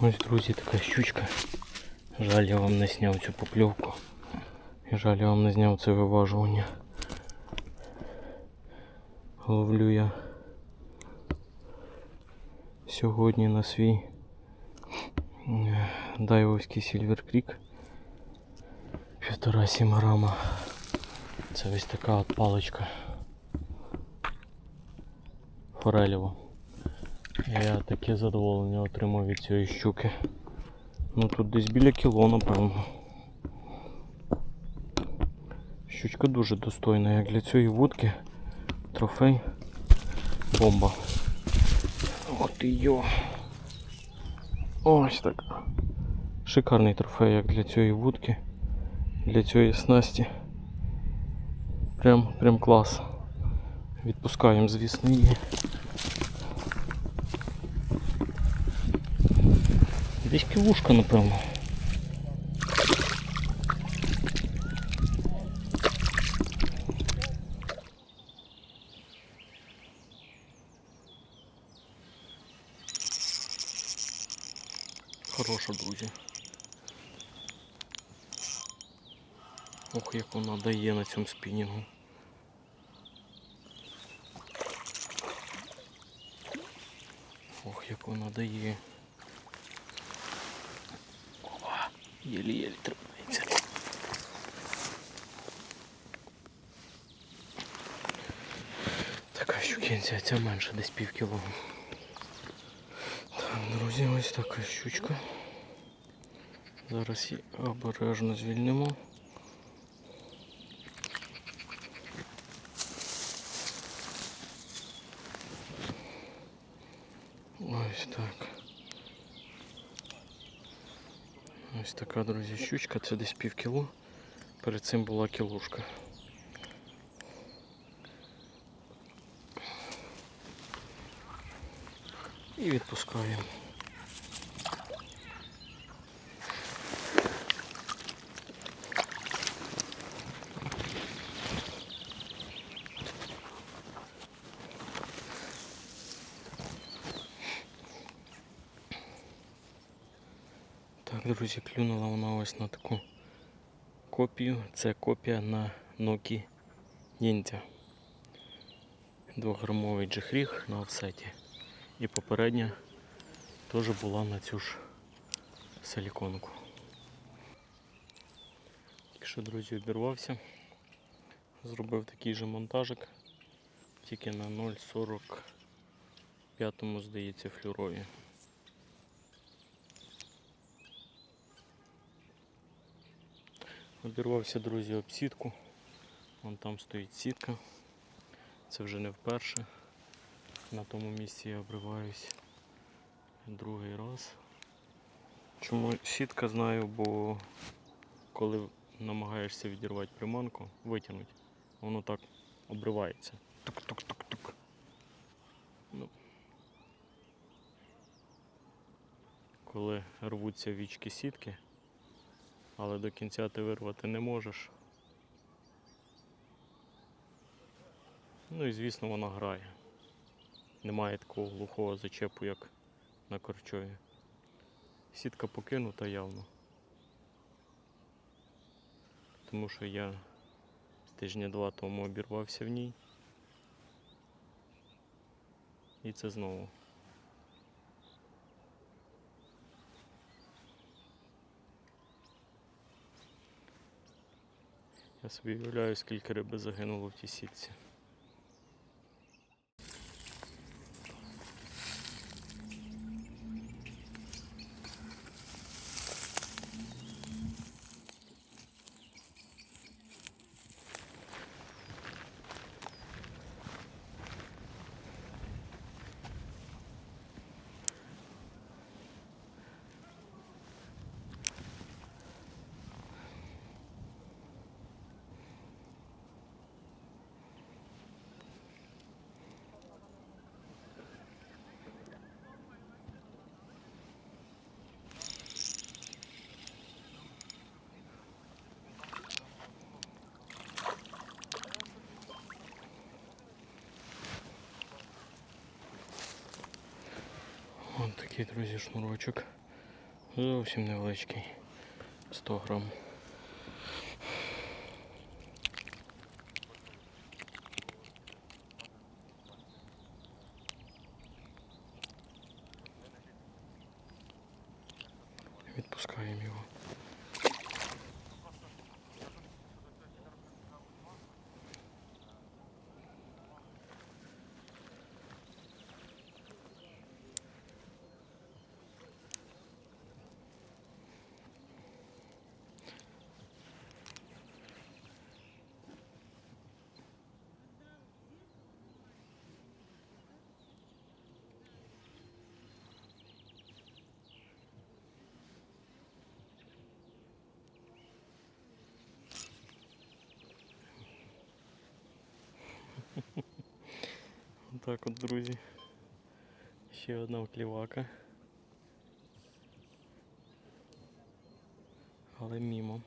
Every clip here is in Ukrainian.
Ось, друзі, така щучка. Жаль, я вам не зняв цю покльовку. І жаль, я вам не зняв це виважування. Ловлю я сьогодні на свій е, дайвовський Сільвер Крік. Півтора сім грама. Це ось така от паличка. Форелєва. Я таке задоволення отримав від цієї щуки. Ну тут десь біля кіло, напевно. Щучка дуже достойна, як для цієї вудки. Трофей. Бомба. От і йо. Ось так. Шикарний трофей, як для цієї вудки. Для цієї снасті. Прям, прям клас. Відпускаємо, звісно, її. Десь кілушка, напевно. Хороша, друзі. Ох, як вона дає на цьому спінінгу. Ох, як вона дає. Єлі-єлі тримається. Така щукенця, ця менша, десь пів кіло. Так, друзі, ось така щучка. Зараз її обережно звільнимо. Ось так. Ось така, друзі, щучка, це десь пів кіло. Перед цим була кілушка. І відпускаємо. Так, друзі, клюнула вона ось на таку копію. Це копія на Nokia Ninja. Двохграмовий джихріг на офсеті. І попередня теж була на цю ж силіконку. Якщо, друзі, обірвався, зробив такий же монтажик, тільки на 0,45, здається, флюрові. Обірвався, друзі, об сітку. Вон там стоїть сітка. Це вже не вперше. На тому місці я обриваюсь другий раз. Чому сітка знаю, бо коли намагаєшся відірвати приманку, витягнути, воно так обривається. Тук-тук-тук-тук. Ну. Коли рвуться вічки сітки, але до кінця ти вирвати не можеш. Ну і звісно вона грає. Немає такого глухого зачепу, як на корчові. Сітка покинута явно. Тому що я тижня два тому обірвався в ній. І це знову. Я собі уявляю, скільки риби загинуло в тій сітці. Такий, друзі, шнурочок. Зовсім невеличкий. 100 грам. Відпускаємо його. Так от, друзі. Ще одна вклівака. Але мімо.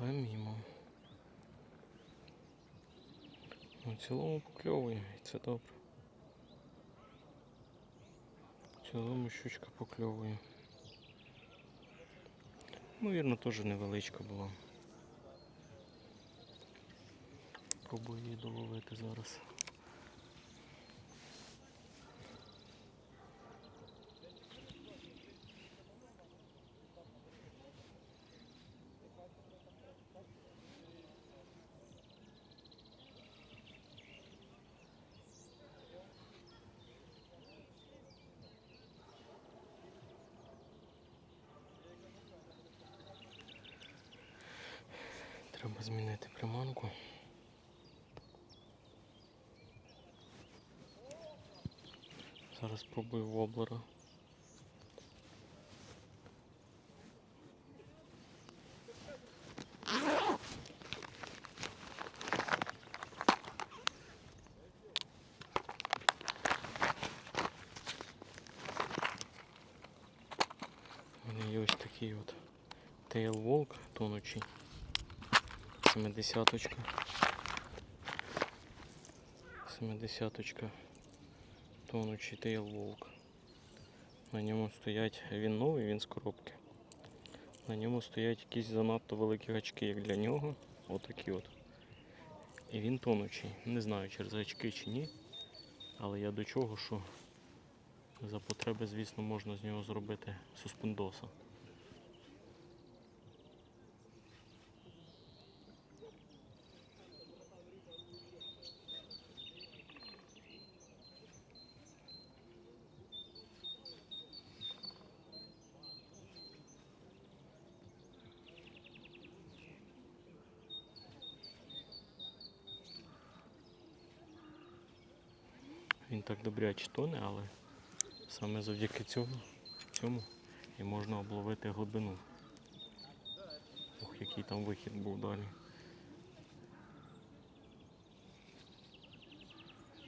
Але мімо. Ну, в цілому покльовує, і це добре. Цілому щучка покльовує. Ймовірно, теж невеличка була. Пробую її доловити зараз. Змінити приманку. Зараз спробую воблера. У мене є ось такий от тейлволк тонучий. Семидесяточка. Семидесяточка. Тонучий тейлволк. На ньому стоять, він новий, він з коробки. На ньому стоять якісь занадто великі гачки, як для нього. Отакі от. І він тонучий. Не знаю, через гачки чи ні. Але я до чого, що за потреби, звісно, можна з нього зробити суспендоса. Він так добряче тоне, але саме завдяки цьому, цьому і можна обловити глибину. Ох, який там вихід був далі.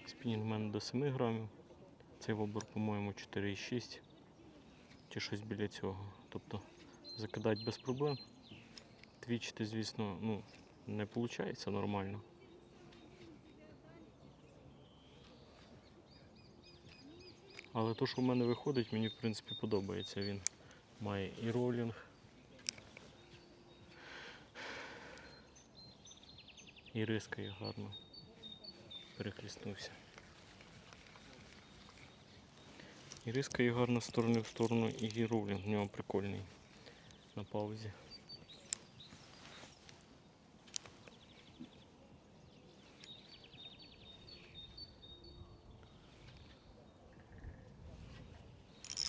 Спінінг в мене до 7 грамів. Цей вобор, по-моєму, 4,6 чи щось біля цього. Тобто закидати без проблем. Твічити, звісно, ну, не виходить нормально. Але то, що в мене виходить, мені в принципі подобається. Він має і ролінг. І рискає гарно. Перехліснувся. І рискає гарно з сторони в сторону, і ролінг в нього прикольний на паузі.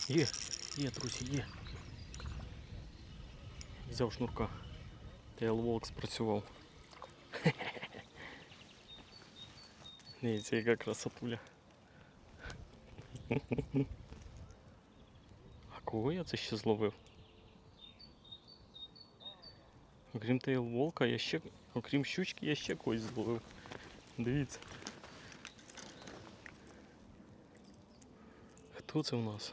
Є, є, друзі, є. Взяв шнурка. Тейлволк спрацював. Дивіться, яка красотуля. А кого я це ще зловив? Окрім тейлволка, я ще, окрім щучки, я ще когось зловив. Дивіться. Хто це в нас?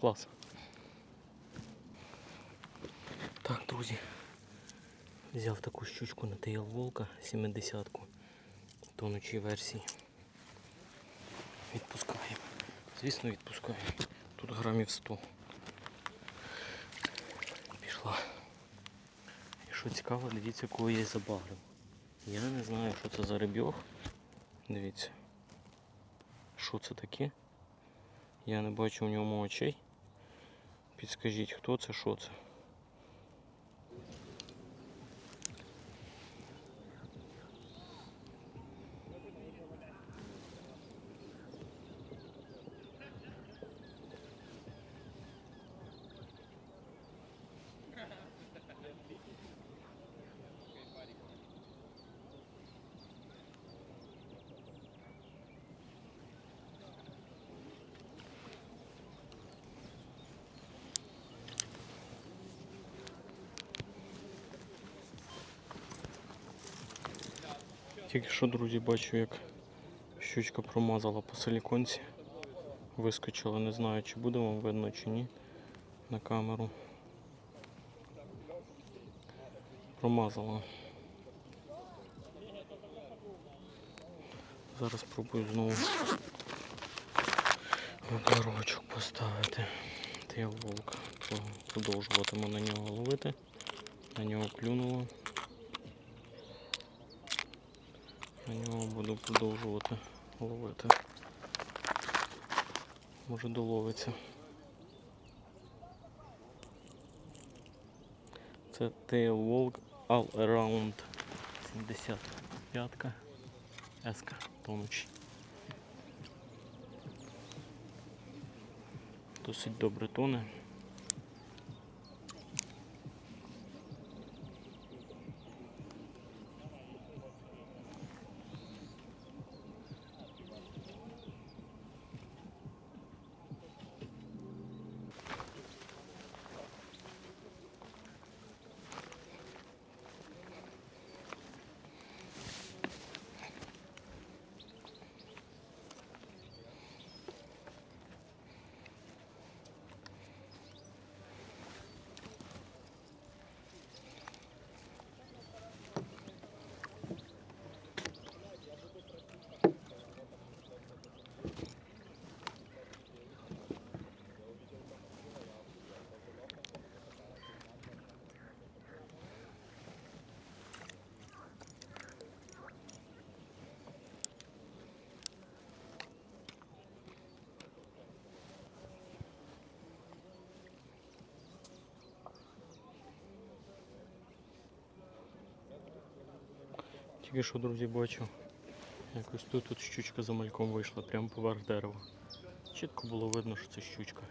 Клас. Так, друзі. Взяв таку щучку на тейл волка 70-ку. Тонучій версії. Відпускаємо. Звісно, відпускаємо. Тут грамів 100. Пішла. І що цікаво, дивіться, кого я забагрив. Я не знаю, що це за рибьох. Дивіться. Що це таке? Я не бачу в ньому очей. Підскажіть, хто це, що це? Тільки що, друзі, бачу, як щучка промазала по силіконці. Вискочила, не знаю, чи буде вам видно, чи ні на камеру. Промазала. Зараз спробую знову окорочок поставити. Та я волк. Продовжуватиму на нього ловити. На нього клюнуло. На нього буду продовжувати ловити. Може доловиться. Це Tail Walk All Around 75-ка Еска тонучий. Досить добре тоне. Тільки що, друзі, бачу. Якось тут, тут щучка за мальком вийшла, прямо поверх дерева. Чітко було видно, що це щучка.